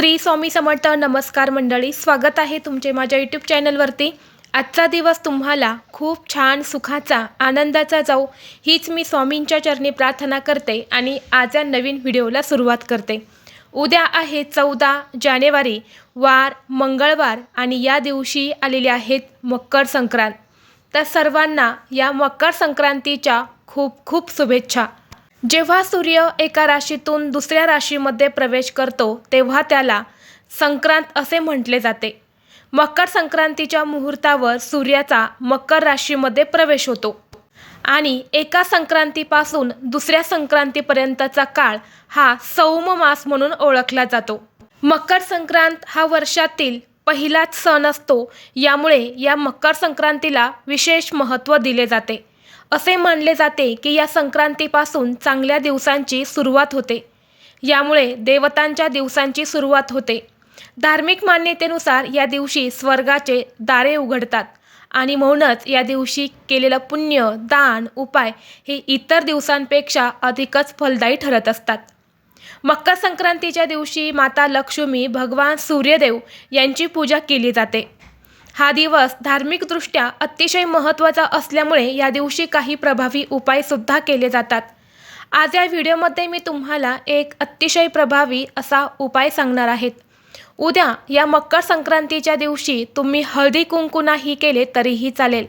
श्री स्वामी समर्थ नमस्कार मंडळी स्वागत आहे तुमचे माझ्या यूट्यूब चॅनलवरती आजचा दिवस तुम्हाला खूप छान सुखाचा आनंदाचा जाऊ हीच मी स्वामींच्या चरणी प्रार्थना करते आणि आज या नवीन व्हिडिओला सुरुवात करते. उद्या आहे चौदा जानेवारी वार मंगळवार आणि या दिवशी आलेले आहेत मकर संक्रांत. तर सर्वांना या मकर संक्रांतीच्या खूप खूप शुभेच्छा. जेव्हा सूर्य एका राशीतून दुसऱ्या राशीमध्ये प्रवेश करतो तेव्हा त्याला संक्रांत असे म्हटले जाते. मकर संक्रांतीच्या मुहूर्तावर सूर्याचा मकर राशीमध्ये प्रवेश होतो. आणि एका संक्रांतीपासून दुसऱ्या संक्रांतीपर्यंतचा काळ हा सौम मास म्हणून ओळखला जातो. मकर संक्रांत हा वर्षातील पहिलाच सण असतो यामुळे या मकर संक्रांतीला विशेष महत्त्व दिले जाते. असे मानले जाते की या संक्रांतीपासून चांगल्या दिवसांची सुरुवात होते. यामुळे देवतांच्या दिवसांची सुरुवात होते. धार्मिक मान्यतेनुसार या दिवशी स्वर्गाचे दारे उघडतात आणि म्हणूनच या दिवशी केलेलं पुण्य दान उपाय हे इतर दिवसांपेक्षा अधिकच फलदायी ठरत असतात. मकर संक्रांतीच्या दिवशी माता लक्ष्मी भगवान सूर्यदेव यांची पूजा केली जाते. हा दिवस धार्मिकदृष्ट्या अतिशय महत्त्वाचा असल्यामुळे या दिवशी काही प्रभावी उपायसुद्धा केले जातात. आज या व्हिडिओमध्ये मी तुम्हाला एक अतिशय प्रभावी असा उपाय सांगणार आहेत उद्या या मकर संक्रांतीच्या दिवशी तुम्ही हळदी कुंकू नाही केले तरीही चालेल.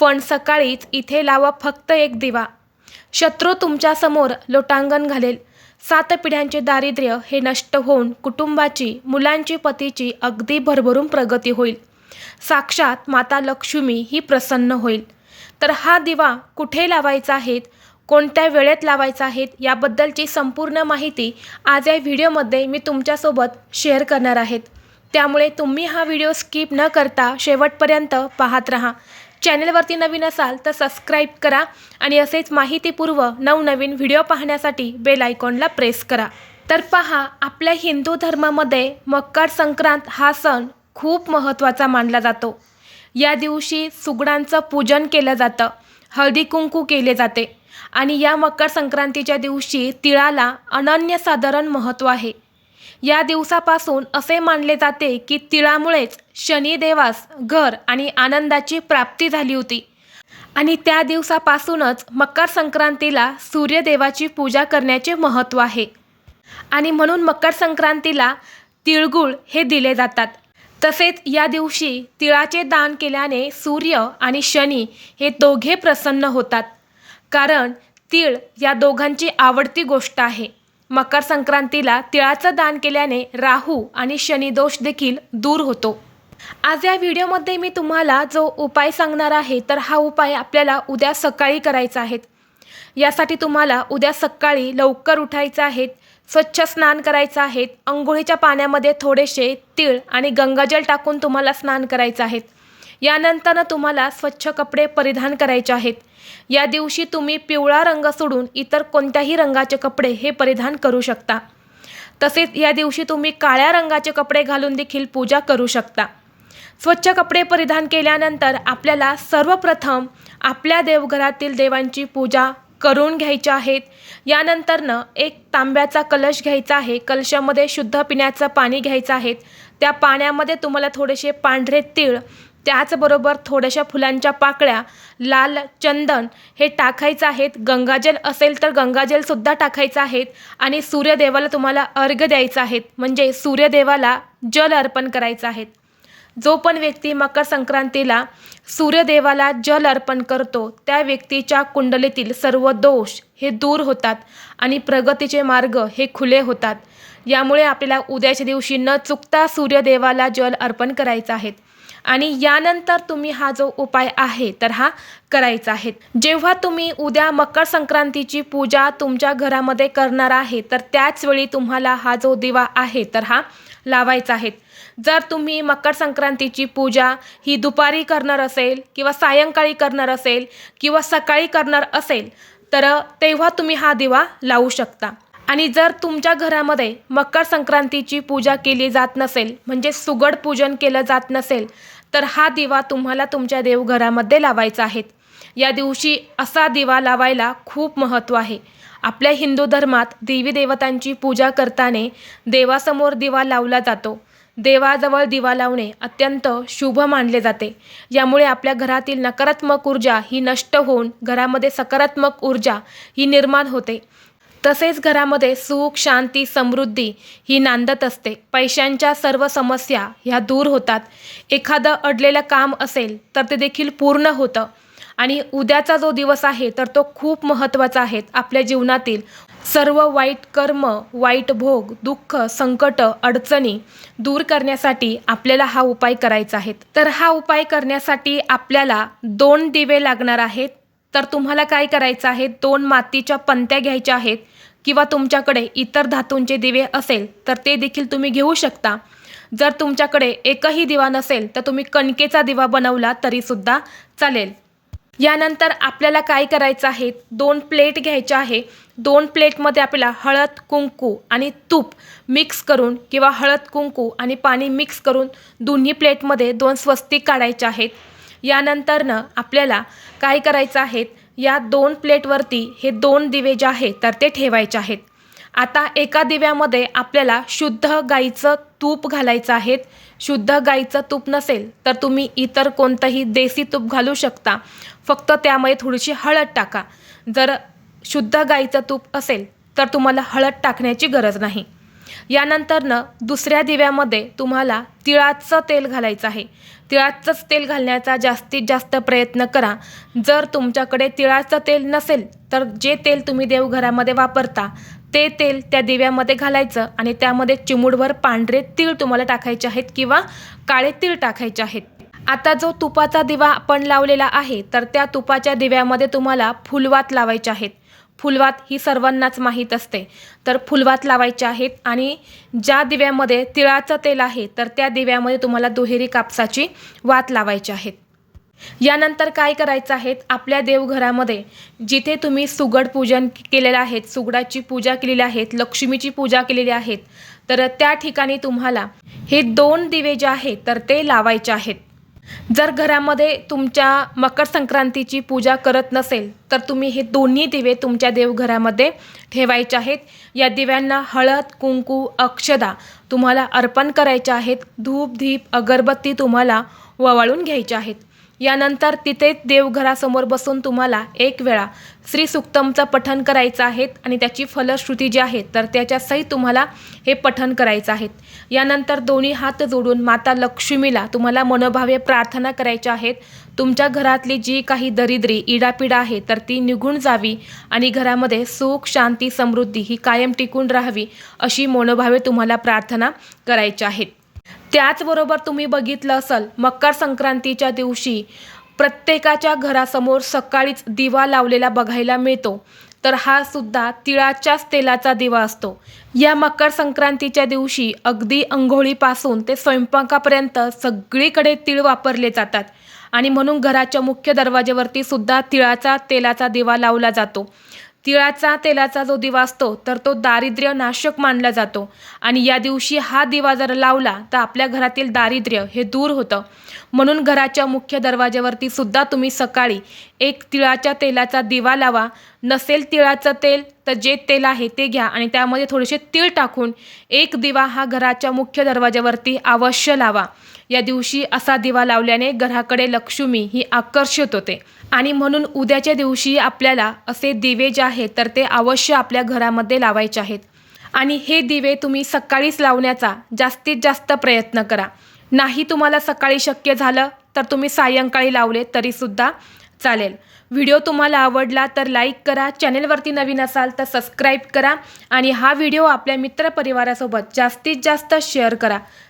पण सकाळीच इथे लावा फक्त एक दिवा. शत्रू तुमच्यासमोर लोटांगण घालेल. सात पिढ्यांचे दारिद्र्य हे नष्ट होऊन कुटुंबाची मुलांची पतीची अगदी भरभरून प्रगती होईल. साक्षात माता लक्ष्मी ही प्रसन्न होईल. तर हा दिवा कुठे लावायचा आहेत? कोणत्या वेळेत लावायचा आहेत? याबद्दलची संपूर्ण माहिती आज या व्हिडिओमध्ये मी तुमच्यासोबत शेअर करणार आहेत. त्यामुळे तुम्ही हा व्हिडिओ स्किप न करता शेवटपर्यंत पाहत राहा. चॅनलवरती नवीन असाल तर सबस्क्राईब करा आणि असेच माहितीपूर्व नवनवीन व्हिडिओ पाहण्यासाठी बेल आयकॉनला प्रेस करा. तर पहा आपल्या हिंदू धर्मामध्ये मकर संक्रांत हा सण खूप महत्त्वाचा मानला जातो. या दिवशी सुगडांचं पूजन केलं जातं. हळदी कुंकू केले जाते. आणि या मकर संक्रांतीच्या दिवशी तिळाला अनन्यसाधारण महत्त्व आहे. या दिवसापासून असे मानले जाते की तिळामुळेच शनिदेवास घर आणि आनंदाची प्राप्ती झाली होती. आणि त्या दिवसापासूनच मकर संक्रांतीला सूर्यदेवाची पूजा करण्याचे महत्त्व आहे. आणि म्हणून मकर संक्रांतीला तिळगुळ हे दिले जातात. तसेच या दिवशी तिळाचे दान केल्याने सूर्य आणि शनी हे दोघे प्रसन्न होतात. कारण तीळ या दोघांची आवडती गोष्ट आहे. मकर संक्रांतीला तिळाचं दान केल्याने राहू आणि शनिदोष देखील दूर होतो. आज या व्हिडिओमध्ये मी तुम्हाला जो उपाय सांगणार आहे तर हा उपाय आपल्याला उद्या सकाळी करायचा आहे. यासाठी तुम्हाला उद्या सकाळी लवकर उठायचं आहे. स्वच्छ स्नान करायचं आहे अंघोळीच्या पाण्यामध्ये थोडेसे तीळ आणि गंगाजल टाकून तुम्हाला स्नान करायचं आहे यानंतर तुम्हाला स्वच्छ कपडे परिधान करायचे आहेत. या दिवशी तुम्ही पिवळा रंग सोडून इतर कोणत्याही रंगाचे कपडे हे परिधान करू शकता. तसेच या दिवशी तुम्ही काळ्या रंगाचे कपडे घालून देखील पूजा करू शकता. स्वच्छ कपडे परिधान केल्यानंतर आपल्याला सर्वप्रथम आपल्या देवघरातील देवांची पूजा करून घ्यायच्या आहेत. यानंतरनं एक तांब्याचा कलश घ्यायचा आहे. कलशामध्ये शुद्ध पिण्याचं पाणी घ्यायचं आहे. त्या पाण्यामध्ये तुम्हाला थोडेसे पांढरे तीळ त्याचबरोबर थोड्याशा फुलांच्या पाकळ्या लाल चंदन हे टाकायचं आहेत. गंगाजल असेल तर गंगाजलसुद्धा टाकायचं आहेत आणि सूर्यदेवाला तुम्हाला अर्घ्य द्यायचा आहेत. म्हणजे सूर्यदेवाला जल अर्पण करायचं आहेत. जो पण व्यक्ती मकर संक्रांतीला सूर्यदेवाला जल अर्पण करतो त्या व्यक्तीच्या कुंडलीतील सर्व दोष हे दूर होतात आणि प्रगतीचे मार्ग हे खुले होतात. यामुळे आपल्याला उद्याच्या दिवशी न चुकता सूर्यदेवाला जल अर्पण करायचं आहे. आणि यानंतर तुम्ही हा जो उपाय आहे तर हा करायचा आहे. जेव्हा तुम्ही उद्या मकर संक्रांतीची पूजा तुमच्या घरामध्ये करणार आहे तर त्याच वेळी तुम्हाला हा जो दिवा आहे तर हा लावायचा आहे. जर तुम्ही मकर संक्रांतीची पूजा ही दुपारी करणार असेल किंवा सायंकाळी करणार असेल किंवा सकाळी करणार असेल तर तेव्हा तुम्ही हा दिवा लावू शकता. आणि जर तुमच्या घरामध्ये मकर संक्रांतीची पूजा केली जात नसेल म्हणजे सुगड पूजन केलं जात नसेल तर हा दिवा तुम्हाला तुमच्या देवघरामध्ये लावायचा आहे. या दिवशी असा दिवा लावायला खूप महत्त्व आहे. आपल्या हिंदू धर्मात देवी देवतांची पूजा करताना देवासमोर दिवा लावला जातो. देवाजवळ दिवा लावणे अत्यंत शुभ मानले जाते. यामुळे आपल्या घरातील नकारात्मक ऊर्जा ही नष्ट होऊन घरामध्ये सकारात्मक ऊर्जा ही निर्माण होते. तसेच घरामध्ये सुख शांती समृद्धी ही नांदत असते. पैशांच्या सर्व समस्या ह्या दूर होतात. एखादं अडलेलं काम असेल तर ते देखील पूर्ण होतं. आणि उद्याचा जो दिवस आहे तर तो खूप महत्त्वाचा आहे. आपल्या जीवनातील सर्व वाईट कर्म वाईट भोग दुःख संकट अडचणी दूर करण्यासाठी आपल्याला हा उपाय करायचा आहे. तर हा उपाय करण्यासाठी आपल्याला दोन दिवे लागणार आहेत. तर तुम्हाला काय करायचं आहे? दोन मातीच्या पंत्या घ्यायच्या आहेत किंवा तुमच्याकडे इतर धातूंचे दिवे असेल तर ते देखील तुम्ही घेऊ शकता. जर तुमच्याकडे एकही दिवा नसेल तर तुम्ही कणकेचा दिवा बनवला तरीसुद्धा चालेल. यानंतर आपल्याला काय करायचं आहे? दोन प्लेट घ्यायच्या आहे. दोन प्लेटमध्ये आपल्याला हळद कुंकू आणि तूप मिक्स करून किंवा हळद कुंकू आणि पाणी मिक्स करून दोन्ही प्लेटमध्ये दोन स्वस्तिक काढायचे आहेत. यानंतरनं आपल्याला काय करायचं आहेत या दोन प्लेटवरती हे दोन दिवे जे आहेत तर ते ठेवायचे आहेत. आता एका दिव्यामध्ये आपल्याला शुद्ध गाईचं तूप घालायचं आहे. शुद्ध गाईचं तूप नसेल तर तुम्ही इतर कोणतंही देसी तूप घालू शकता. फक्त त्यामध्ये थोडीशी हळद टाका. जर शुद्ध गाईचं तूप असेल तर तुम्हाला हळद टाकण्याची गरज नाही. यानंतरनं दुसऱ्या दिव्यामध्ये तुम्हाला तिळाचं तेल घालायचं आहे. तिळाचंच तेल घालण्याचा जास्तीत जास्त प्रयत्न करा. जर तुमच्याकडे तिळाचं तेल नसेल तर जे तेल तुम्ही देवघरामध्ये वापरता ते तेल त्या दिव्यामध्ये घालायचं आणि त्यामध्ये चिमूडभर पांढरे तीळ तुम्हाला टाकायचे आहेत किंवा काळे तीळ टाकायचे आहेत. आता जो तुपाचा दिवा आपण लावलेला आहे तर त्या तुपाच्या दिव्यामध्ये तुम्हाला फुलवात लावायचे आहेत. फुलवात ही सर्वांनाच माहीत असते. तर फुलवात लावायचे आहेत आणि ज्या दिव्यामध्ये तिळाचं तेल आहे तर त्या दिव्यामध्ये तुम्हाला दुहेरी कापसाची वात लावायची आहेत. यानंतर काय करायचं आहे आपल्या देवघरामध्ये जिथे तुम्ही सुगड पूजन केलेलं आहे सुगडाची पूजा केलेली आहेत लक्ष्मीची पूजा केलेली आहेत तर त्या ठिकाणी तुम्हाला हे दोन दिवे जे आहेत तर ते लावायचे आहेत. जर घरामध्ये तुमच्या मकर संक्रांतीची पूजा करत नसेल तर तुम्ही हे दोन्ही दिवे तुमच्या देवघरामध्ये ठेवायचे आहेत. या दिव्यांना हळद कुंकू अक्षदा तुम्हाला अर्पण करायच्या आहेत. धूप धीप अगरबत्ती तुम्हाला ववाळून घ्यायच्या आहेत. यानंतर तिथे देवघरासमोर बसून तुम्हाला एक वेळा श्री सुक्तमचं पठण करायचं आहे आणि त्याची फलश्रुती जी आहे तर त्याच्यासहित तुम्हाला हे पठण करायचं आहे यानंतर दोन्ही हात जोडून माता लक्ष्मीला तुम्हाला मनोभावे प्रार्थना करायच्या आहेत. तुमच्या घरातली जी काही दरिद्री इडापिडा आहे तर ती निघून जावी आणि घरामध्ये सुख शांती समृद्धी ही कायम टिकून राहावी अशी मनोभावे तुम्हाला प्रार्थना करायच्या आहेत. त्याचबरोबर तुम्ही बघितलं असाल मकर संक्रांतीच्या दिवशी प्रत्येकाच्या घरासमोर सकाळीच दिवा लावलेला बघायला मिळतो. तर हा सुद्धा तिळाच्याच तेलाचा दिवा असतो. या मकर संक्रांतीच्या दिवशी अगदी अंघोळीपासून ते स्वयंपाकापर्यंत सगळीकडे तीळ वापरले जातात. आणि म्हणून घराच्या मुख्य दरवाजेवरती सुद्धा तिळाचा तेलाचा दिवा लावला जातो. तिळाचा तेलाचा जो दिवा असतो तर तो दारिद्र्य नाशक मानला जातो. आणि या दिवशी हा दिवा जर लावला तर आपल्या घरातील दारिद्र्य हे दूर होतं. म्हणून घराच्या मुख्य दरवाज्यावरती सुद्धा तुम्ही सकाळी एक तिळाच्या तेलाचा दिवा लावा. नसेल तिळाचं तेल तर जे तेल आहे ते घ्या. आणि त्यामध्ये थोडेसे तीळ टाकून एक दिवा हा घराच्या मुख्य दरवाज्यावरती अवश्य लावा. या दिवशी असा दिवा लावल्याने घराकडे लक्ष्मी ही आकर्षित होते. आणि म्हणून उद्याच्या दिवशी आपल्याला असे दिवे जे आहेत तर ते अवश्य आपल्या घरामध्ये लावायचे आहेत. आणि हे दिवे तुम्ही सकाळीच लावण्याचा जास्तीत जास्त प्रयत्न करा. नाही तुम्हाला सकाळी शक्य झालं तर तुम्ही सायंकाळी लावले तरीसुद्धा चालेल. व्हिडिओ तुम्हाला आवडला तर लाईक करा चॅनेलवरती नवीन असाल तर सबस्क्राईब करा आणि हा व्हिडिओ आपल्या मित्रपरिवारासोबत जास्तीत जास्त शेअर करा.